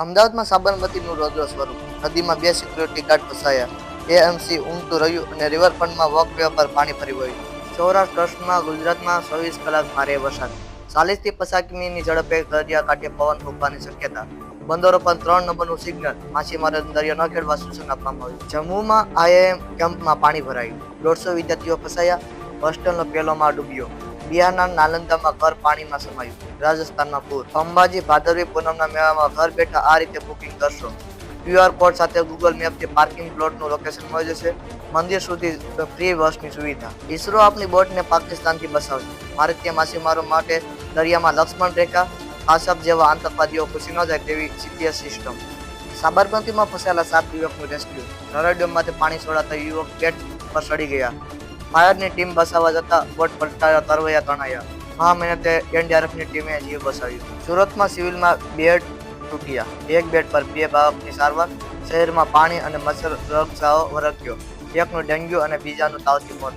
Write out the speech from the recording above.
અમદાવાદમાં સાબરમતીનું રૌદ્ર સ્વરૂપ. નદીમાં બે સિક્યુરિટી ગાર્ડ ફસાયા. એએમસી ઊંઘતું રહ્યું અને રિવરફ્રન્ટમાં વોકવે પર પાણી ફરી વળ્યું. સૌરાષ્ટ્ર કચ્છમાં ગુજરાતમાં ચોવીસ કલાક ભારે વરસાદ. ચાલીસથી પચાસ ઝડપે દરિયા કાંઠે પવન ફૂંકવાની શક્યતા. બંદરો પર ત્રણ નંબરનું સિગ્નલ. માછીમારો દરિયો ન ખેડવા સૂચન આપવામાં આવ્યું. જમ્મુમાં આઈએમ કેમ્પમાં પાણી ભરાયું. દોઢસો વિદ્યાર્થીઓ ફસાયા. હોસ્ટેલનો પહેલો માળ ડૂબ્યો. બિહારના નાલંદામાં ઘર પાણીમાં સમાયું. રાજસ્થાનમાં પૂર. અંબાજી ભાદરવી પૂનમના મેળામાં ઘર બેઠા આ રીતે બુકિંગ કરશો. ક્યુઆર કોડ સાથે ગૂગલ મેપથી પાર્કિંગ પ્લોટનું લોકેશન મળી જશે. મંદિર સુધી ફ્રી બસની સુવિધા. ઇસરો આપની બોટને પાકિસ્તાનથી બસાવશે. ભારતીય માછીમારો માટે દરિયામાં લક્ષ્મણ રેખા આસફ જેવા આતંકવાદીઓ ખુશી ન જાય તેવી જીપીએસ સિસ્ટમ સાબરમતીમાં ફસાયેલા સાત યુવકનું રેસ્ક્યુ નરડ્યમમાંથી પાણી છોડાતા યુવક પેટ પર સડી ગયા. ફાયરની ટીમ બસાવવા જતા બોટ પલટાયા તરવૈયા તણાયા. મહા મહેનતે એનડીઆરએફની ટીમે જીવ બસાવ્યો. સુરતમાં સિવિલમાં બેડ તૂટ્યા. એક બેડ પર બે બાળકની સારવાર, શહેરમાં પાણી અને મચ્છર રોગચાળો વરક્યો એકનું ડેન્ગ્યુ અને બીજાનું તાવથી મોત